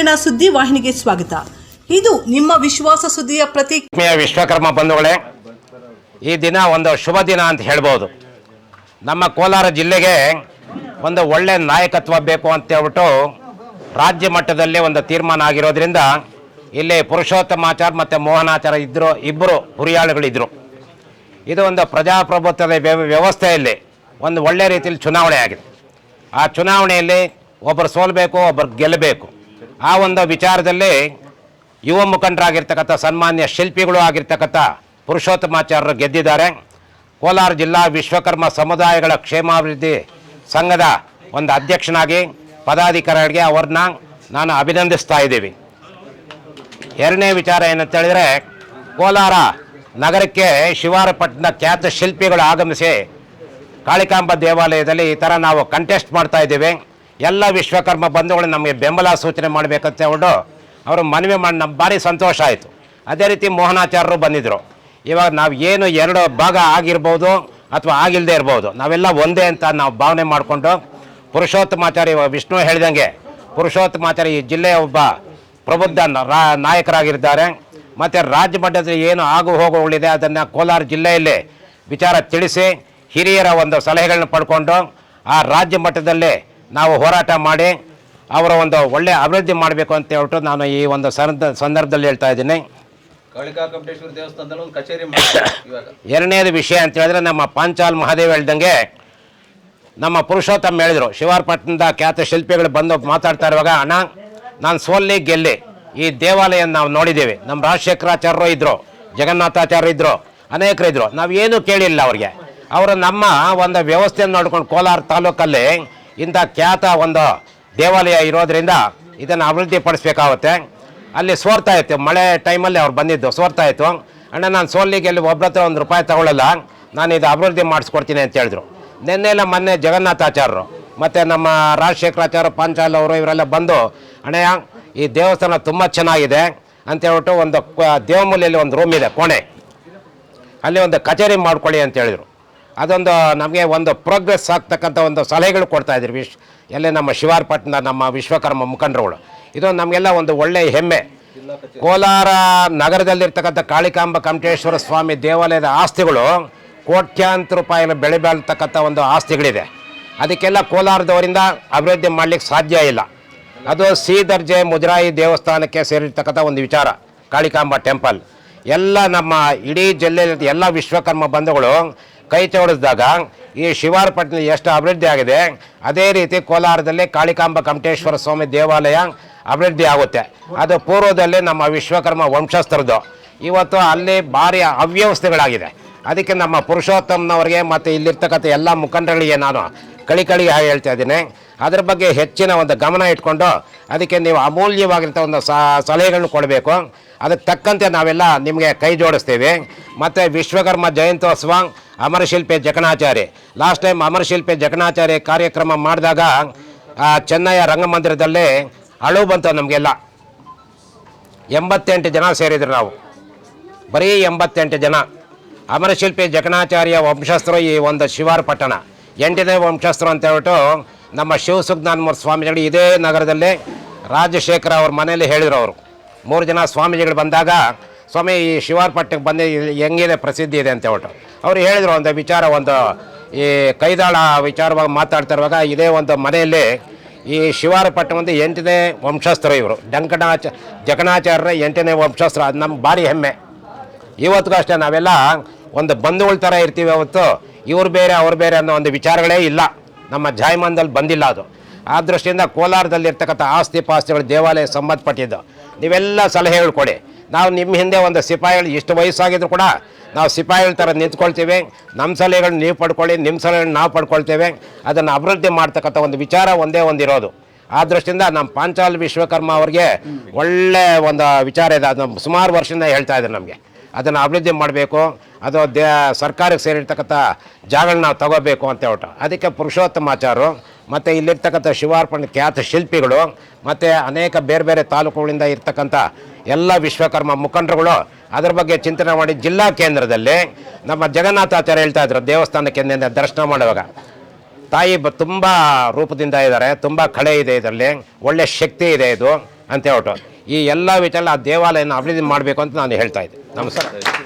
ಬೆಂಗಳೂರಿನ ಸುದ್ದಿ ವಾಹಿನಿಗೆ ಸ್ವಾಗತ. ಇದು ನಿಮ್ಮ ವಿಶ್ವಾಸ ಸುದ್ದಿಯ ಪ್ರತಿ ವಿಶ್ವಕರ್ಮ ಬಂಧುಗಳೇ, ಈ ದಿನ ಒಂದು ಶುಭ ದಿನ ಅಂತ ಹೇಳ್ಬೋದು. ನಮ್ಮ ಕೋಲಾರ ಜಿಲ್ಲೆಗೆ ಒಂದು ಒಳ್ಳೆ ನಾಯಕತ್ವ ಬೇಕು ಅಂತ ಹೇಳ್ಬಿಟ್ಟು ರಾಜ್ಯ ಮಟ್ಟದಲ್ಲಿ ಒಂದು ತೀರ್ಮಾನ ಆಗಿರೋದ್ರಿಂದ ಇಲ್ಲಿ ಪುರುಷೋತ್ತಮಾಚಾರ್ ಮತ್ತು ಮೋಹನಾಚಾರ ಇದ್ದರು ಇಬ್ಬರು ಹುರಿಯಾಳುಗಳಿದ್ದರು ಇದು ಒಂದು ಪ್ರಜಾಪ್ರಭುತ್ವದ ವ್ಯವಸ್ಥೆಯಲ್ಲಿ ಒಂದು ಒಳ್ಳೆ ರೀತಿಯಲ್ಲಿ ಚುನಾವಣೆ ಆಗಿದೆ. ಆ ಚುನಾವಣೆಯಲ್ಲಿ ಒಬ್ಬರು ಸೋಲಬೇಕು ಒಬ್ಬರು ಗೆಲ್ಲಬೇಕು. ಆ ಒಂದು ವಿಚಾರದಲ್ಲಿ ಯುವ ಮುಖಂಡರಾಗಿರ್ತಕ್ಕಂಥ ಸನ್ಮಾನ್ಯ ಶಿಲ್ಪಿಗಳು ಆಗಿರ್ತಕ್ಕಂಥ ಪುರುಷೋತ್ತಮಾಚಾರ್ಯರು ಗೆದ್ದಿದ್ದಾರೆ. ಕೋಲಾರ ಜಿಲ್ಲಾ ವಿಶ್ವಕರ್ಮ ಸಮುದಾಯಗಳ ಕ್ಷೇಮಾಭಿವೃದ್ಧಿ ಸಂಘದ ಒಂದು ಅಧ್ಯಕ್ಷನಾಗಿ ಪದಾಧಿಕಾರಿಗಳಿಗೆ ಅವ್ರನ್ನ ನಾನು ಅಭಿನಂದಿಸ್ತಾ ಇದ್ದೀವಿ. ಎರಡನೇ ವಿಚಾರ ಏನಂತ ಹೇಳಿದರೆ, ಕೋಲಾರ ನಗರಕ್ಕೆ ಶಿವಾರಪಟ್ಟಣ ಖ್ಯಾತ ಶಿಲ್ಪಿಗಳು ಆಗಮಿಸಿ ಕಾಳಿಕಾಂಬ ದೇವಾಲಯದಲ್ಲಿ ಈ ಥರ ನಾವು ಕಂಟೆಸ್ಟ್ ಮಾಡ್ತಾ ಇದ್ದೀವಿ. ಎಲ್ಲ ವಿಶ್ವಕರ್ಮ ಬಂಧುಗಳು ನಮಗೆ ಬೆಂಬಲ ಸೂಚನೆ ಮಾಡಬೇಕಂತ ಹೇಳ್ಬಿಟ್ಟು ಅವರು ಮನವಿ ಮಾಡಿ ನಮ್ಮ ಭಾರಿ ಸಂತೋಷ ಆಯಿತು. ಅದೇ ರೀತಿ ಮೋಹನಾಚಾರ್ಯರು ಬಂದಿದ್ದರು ಇವಾಗ ನಾವು ಏನು ಎರಡು ಭಾಗ ಆಗಿರ್ಬೋದು ಅಥವಾ ಆಗಿಲ್ಲದೆ ಇರ್ಬೋದು, ನಾವೆಲ್ಲ ಒಂದೇ ಅಂತ ನಾವು ಭಾವನೆ ಮಾಡಿಕೊಂಡು ಪುರುಷೋತ್ತಮಾಚಾರ್ಯ ವಿಷ್ಣು ಹೇಳಿದಂಗೆ ಪುರುಷೋತ್ತಮಾಚಾರ್ಯ ಈ ಜಿಲ್ಲೆಯ ಒಬ್ಬ ಪ್ರಬುದ್ಧ ರಾ- ನಾಯಕರಾಗಿದ್ದಾರೆ. ಮತ್ತು ರಾಜ್ಯ ಮಟ್ಟದಲ್ಲಿ ಏನು ಆಗು ಹೋಗುಗಳಿದೆ ಅದನ್ನು ಕೋಲಾರ ಜಿಲ್ಲೆಯಲ್ಲಿ ವಿಚಾರ ತಿಳಿಸಿ ಹಿರಿಯರ ಒಂದು ಸಲಹೆಗಳನ್ನ ಪಡ್ಕೊಂಡು ಆ ರಾಜ್ಯ ಮಟ್ಟದಲ್ಲಿ ನಾವು ಹೋರಾಟ ಮಾಡಿ ಅವರ ಒಂದು ಒಳ್ಳೆಯ ಅಭಿವೃದ್ಧಿ ಮಾಡಬೇಕು ಅಂತ ಹೇಳ್ಬಿಟ್ಟು ನಾನು ಈ ಒಂದು ಸಂದ ಸಂದರ್ಭದಲ್ಲಿ ಹೇಳ್ತಾ ಇದ್ದೀನಿ. ದೇವಸ್ಥಾನದಲ್ಲಿ ಒಂದು ಕಚೇರಿ ಎರಡನೇದು ವಿಷಯ ಅಂತ ಹೇಳಿದ್ರೆ ನಮ್ಮ ಪಾಂಚಾಲ್ ಮಹಾದೇವ್ ಹೇಳ್ದಂಗೆ ನಮ್ಮ ಪುರುಷೋತ್ತಮ್ ಹೇಳಿದರು ಶಿವಾರ್ಪಟ್ಟಣದ ಖ್ಯಾತ ಶಿಲ್ಪಿಗಳು ಬಂದು ಮಾತಾಡ್ತಾ ಇರುವಾಗ ಅಣ್ಣ ನಾನು ಸೋಲ್ಲಿ ಗೆಲ್ಲಿ ಈ ದೇವಾಲಯ ನಾವು ನೋಡಿದ್ದೀವಿ ನಮ್ಮ ರಾಜಶೇಖರಾಚಾರ್ಯರು ಇದ್ದರು ಜಗನ್ನಾಥಾಚಾರ್ಯ ಇದ್ದರು ಅನೇಕರು ಇದ್ದರು ನಾವೇನು ಕೇಳಿಲ್ಲ ಅವ್ರಿಗೆ. ಅವರು ನಮ್ಮ ಒಂದು ವ್ಯವಸ್ಥೆಯನ್ನು ನೋಡ್ಕೊಂಡು ಕೋಲಾರ ತಾಲೂಕಲ್ಲಿ ಇಂಥ ಖ್ಯಾತ ಒಂದು ದೇವಾಲಯ ಇರೋದರಿಂದ ಇದನ್ನು ಅಭಿವೃದ್ಧಿ ಪಡಿಸ್ಬೇಕಾಗುತ್ತೆ ಅಲ್ಲಿ ಸೋರ್ತಾ ಇತ್ತು. ಮಳೆ ಟೈಮಲ್ಲಿ ಅವ್ರು ಬಂದಿದ್ದು, ಸೋರ್ತಾ ಇತ್ತು. ಅಣ್ಣ, ನಾನು ಸೋಲಿಗೆ ಅಲ್ಲಿ ಒಬ್ಬರ ಹತ್ರ ಒಂದು ರೂಪಾಯಿ ತಗೊಳ್ಳಲ್ಲ ನಾನು ಇದು ಅಭಿವೃದ್ಧಿ ಮಾಡಿಸ್ಕೊಡ್ತೀನಿ ಅಂತ ಹೇಳಿದ್ರು. ನಿನ್ನೆಲ್ಲ ಮೊನ್ನೆ ಜಗನ್ನಾಥಾಚಾರ್ಯರು ಮತ್ತು ನಮ್ಮ ರಾಜಶೇಖರಾಚಾರ್ಯ ಪಾಂಚಾಲ್ ಅವರು ಇವರೆಲ್ಲ ಬಂದು ಅಣ್ಣಯ್ಯ ಈ ದೇವಸ್ಥಾನ ತುಂಬ ಚೆನ್ನಾಗಿದೆ. ಅಂತ ಹೇಳ್ಬಿಟ್ಟು ಒಂದು ದೇವಮೂಲೆಯಲ್ಲಿ ಒಂದು ರೂಮ್ ಇದೆ, ಕೋಣೆ. ಅಲ್ಲಿ ಒಂದು ಕಚೇರಿ ಮಾಡ್ಕೊಳ್ಳಿ ಅಂತ ಹೇಳಿದರು. ಅದೊಂದು ನಮಗೆ ಒಂದು ಪ್ರೋಗ್ರೆಸ್ ಆಗ್ತಕ್ಕಂಥ ಒಂದು ಸಲಹೆಗಳು ಕೊಡ್ತಾ ಇದ್ರು ವಿಶ್ ಎಲ್ಲೇ ನಮ್ಮ ಶಿವಾರ್ಪಟ್ಟಣ ನಮ್ಮ ವಿಶ್ವಕರ್ಮ ಮುಖಂಡರುಗಳು. ಇದು ನಮಗೆಲ್ಲ ಒಂದು ಒಳ್ಳೆಯ ಹೆಮ್ಮೆ. ಕೋಲಾರ ನಗರದಲ್ಲಿರ್ತಕ್ಕಂಥ ಕಾಳಿಕಾಂಬ ಕಮಟೇಶ್ವರ ಸ್ವಾಮಿ ದೇವಾಲಯದ ಆಸ್ತಿಗಳು ಕೋಟ್ಯಾಂತರ ರೂಪಾಯಿನ ಬೆಳೆ ಬಾಳ್ತಕ್ಕಂಥ ಒಂದು ಆಸ್ತಿಗಳಿದೆ. ಅದಕ್ಕೆಲ್ಲ ಕೋಲಾರದವರಿಂದ ಅಭಿವೃದ್ಧಿ ಮಾಡಲಿಕ್ಕೆ ಸಾಧ್ಯ ಇಲ್ಲ. ಅದು ಸಿ ದರ್ಜೆ ಮುಜರಾಯಿ ದೇವಸ್ಥಾನಕ್ಕೆ ಸೇರಿರ್ತಕ್ಕಂಥ ಒಂದು ವಿಚಾರ, ಕಾಳಿಕಾಂಬ ಟೆಂಪಲ್ ಎಲ್ಲ ನಮ್ಮ ಇಡೀ ಜಿಲ್ಲೆಯಲ್ಲಿ ಎಲ್ಲ ವಿಶ್ವಕರ್ಮ ಬಂಧುಗಳು ಕೈ ಜೋಡಿಸಿದಾಗ ಈ ಶಿವಾರಪಟ್ಟಣ ಎಷ್ಟು ಅಭಿವೃದ್ಧಿ ಆಗಿದೆ, ಅದೇ ರೀತಿ ಕೋಲಾರದಲ್ಲಿ ಕಾಳಿಕಾಂಬ ಕಮಟೇಶ್ವರ ಸ್ವಾಮಿ ದೇವಾಲಯ ಅಭಿವೃದ್ಧಿ ಆಗುತ್ತೆ. ಅದು ಪೂರ್ವದಲ್ಲಿ ನಮ್ಮ ವಿಶ್ವಕರ್ಮ ವಂಶಸ್ಥರದ್ದು. ಇವತ್ತು ಅಲ್ಲಿ ಭಾರಿ ಅವ್ಯವಸ್ಥೆಗಳಾಗಿದೆ. ಅದಕ್ಕೆ ನಮ್ಮ ಪುರುಷೋತ್ತಮ್ನವರಿಗೆ ಮತ್ತು ಇಲ್ಲಿರ್ತಕ್ಕಂಥ ಎಲ್ಲ ಮುಖಂಡಗಳಿಗೆ ನಾನು ಕಳಿಕಳಿಗೆ ಕಳಿ ಹೇಳ್ತಾ ಇದ್ದೀನಿ. ಅದ್ರ ಬಗ್ಗೆ ಹೆಚ್ಚಿನ ಒಂದು ಗಮನ ಇಟ್ಕೊಂಡು ಅದಕ್ಕೆ ನೀವು ಅಮೂಲ್ಯವಾಗಿರ್ತ ಒಂದು ಸಲಹೆಗಳನ್ನು ಕೊಡಬೇಕು. ಅದಕ್ಕೆ ತಕ್ಕಂತೆ ನಾವೆಲ್ಲ ನಿಮಗೆ ಕೈ ಜೋಡಿಸ್ತೀವಿ. ಮತ್ತು ವಿಶ್ವಕರ್ಮ ಜಯಂತ್ಯೋತ್ಸವ ಅಮರಶಿಲ್ಪಿ ಜಕಣಾಚಾರ್ಯ ಲಾಸ್ಟ್ ಟೈಮ್ ಅಮರಶಿಲ್ಪೆ ಜಕಣಾಚಾರ್ಯ ಕಾರ್ಯಕ್ರಮ ಮಾಡಿದಾಗ ಆ, ಚೆನ್ನೈಯ ರಂಗಮಂದಿರದಲ್ಲಿ ಅಳು ಬಂತು ನಮಗೆಲ್ಲ. ಎಂಬತ್ತೆಂಟು ಜನ ಸೇರಿದ್ರು ನಾವು. ಬರೀ ಎಂಬತ್ತೆಂಟು ಜನ. ಅಮರಶಿಲ್ಪಿ ಜಕಣಾಚಾರ್ಯ ವಂಶಸ್ಥರು ಈ ಒಂದು ಶಿವಾರ ಪಟ್ಟಣ. ಎಂಟನೇ ವಂಶಸ್ಥರು ಅಂತ ಹೇಳ್ಬಿಟ್ಟು ನಮ್ಮ ಶಿವಸುಜ್ಞಾನಮೂರ್ ಸ್ವಾಮೀಜಿಗಳು ಇದೇ ನಗರದಲ್ಲಿ ರಾಜಶೇಖರ ಅವ್ರ ಮನೆಯಲ್ಲಿ ಹೇಳಿದ್ರು ಅವರು. ಮೂರು ಜನ ಸ್ವಾಮೀಜಿಗಳು ಬಂದಾಗ ಸ್ವಾಮಿ, ಈ ಶಿವಾರ್ಪಟ್ಟಕ್ಕೆ ಬಂದ ಹೆಂಗಿದೆ ಪ್ರಸಿದ್ಧಿ ಇದೆ ಅಂತ ಹೇಳ್ಬಿಟ್ಟು. ಅವ್ರು ಹೇಳಿದರು ಒಂದು ವಿಚಾರ, ಒಂದು ಈ ಕೈದಾಳ ವಿಚಾರವಾಗಿ ಮಾತಾಡ್ತಾ ಇರುವಾಗ ಇದೇ ಒಂದು ಮನೆಯಲ್ಲಿ ಈ ಶಿವಾರಪಟ್ಟಣ ಒಂದು ಎಂಟನೇ ವಂಶಸ್ಥರು ಇವರು. ಡಂಕಣಾಚ, ಜಕಣಾಚಾರ್ಯರ ಎಂಟನೇ ವಂಶಸ್ಥರು. ಅದು ನಮ್ಗೆ ಭಾರಿ ಹೆಮ್ಮೆ. ಇವತ್ತಿಗೂ ಅಷ್ಟೇ, ನಾವೆಲ್ಲ ಒಂದು ಬಂಧುಗಳ ಥರ ಇರ್ತೀವಿ ಅವತ್ತು. ಇವ್ರು ಬೇರೆ, ಅವ್ರು ಬೇರೆ ಅನ್ನೋ ಒಂದು ವಿಚಾರಗಳೇ ಇಲ್ಲ. ನಮ್ಮ ಜಾಯಮಾನದಲ್ಲಿ ಬಂದಿಲ್ಲ ಅದು. ಆ ದೃಷ್ಟಿಯಿಂದ ಕೋಲಾರದಲ್ಲಿರ್ತಕ್ಕಂಥ ಆಸ್ತಿ ಪಾಸ್ತಿಗಳು ದೇವಾಲಯ ಸಂಬಂಧಪಟ್ಟಿದ್ದು. ನೀವೆಲ್ಲ ಸಲಹೆಗಳು ಕೊಡಿ. ನಾವು ನಿಮ್ಮ ಹಿಂದೆ ಒಂದು ಸಿಪಾಯಿಗಳು ಇಷ್ಟು ವಯಸ್ಸಾಗಿದ್ರು ಕೂಡ ನಾವು ಸಿಪಾಯಿಗಳ ಥರ ನಿಂತ್ಕೊಳ್ತೀವಿ. ನಮ್ಮ ಸಲಹೆಗಳನ್ನ ನೀವು ಪಡ್ಕೊಳ್ಳಿ, ನಿಮ್ಮ ಸಲಹೆಗಳನ್ನ ನಾವು ಪಡ್ಕೊಳ್ತೇವೆ. ಅದನ್ನು ಅಭಿವೃದ್ಧಿ ಮಾಡ್ತಕ್ಕಂಥ ಒಂದು ವಿಚಾರ ಒಂದೇ ಒಂದಿರೋದು ಆ ದೃಷ್ಟಿಯಿಂದ ನಮ್ಮ ಪಾಂಚಾಲ್ ವಿಶ್ವಕರ್ಮ ಅವ್ರಿಗೆ ಒಳ್ಳೆ ಒಂದು ವಿಚಾರ ಇದೆ. ಅದು ಸುಮಾರು ವರ್ಷದಿಂದ ಹೇಳ್ತಾ ಇದ್ದಾರೆ ನಮಗೆ. ಅದನ್ನು ಅಭಿವೃದ್ಧಿ ಮಾಡಬೇಕು. ಅದು ದೇ ಸರ್ಕಾರಕ್ಕೆ ಸೇರಿರ್ತಕ್ಕಂಥ ಜಾಗಗಳನ್ನ ನಾವು ತಗೋಬೇಕು ಅಂತ ಹೇಳ್ಬಿಟ್ಟು. ಅದಕ್ಕೆ ಪುರುಷೋತ್ತಮಾಚಾರು ಮತ್ತು ಇಲ್ಲಿರ್ತಕ್ಕಂಥ ಶಿವಾರ್ಪಣೆ ಖ್ಯಾತ ಶಿಲ್ಪಿಗಳು ಮತ್ತು ಅನೇಕ ಬೇರೆ ಬೇರೆ ತಾಲೂಕುಗಳಿಂದ ಇರ್ತಕ್ಕಂಥ ಎಲ್ಲ ವಿಶ್ವಕರ್ಮ ಮುಖಂಡರುಗಳು ಅದರ ಬಗ್ಗೆ ಚಿಂತನೆ ಮಾಡಿ ಜಿಲ್ಲಾ ಕೇಂದ್ರದಲ್ಲಿ ನಮ್ಮ ಜಗನ್ನಾಥಾಚಾರ್ಯ ಹೇಳ್ತಾ ಇದ್ರು ದೇವಸ್ಥಾನಕ್ಕೆ ದರ್ಶನ ಮಾಡುವಾಗ. ತಾಯಿ ಬ ತುಂಬ ರೂಪದಿಂದ ಇದ್ದಾರೆ, ತುಂಬ ಕಳೆ ಇದೆ ಇದರಲ್ಲಿ, ಒಳ್ಳೆ ಶಕ್ತಿ ಇದೆ ಇದು ಅಂತ ಹೇಳ್ಬಿಟ್ಟು. ಈ ಎಲ್ಲ ವಿಚಾರ ಆ ದೇವಾಲಯನ ಅಭಿವೃದ್ಧಿ ಮಾಡಬೇಕು ಅಂತ ನಾನು ಹೇಳ್ತಾ ಇದ್ದೆ. ನಮಸ್ಕಾರ.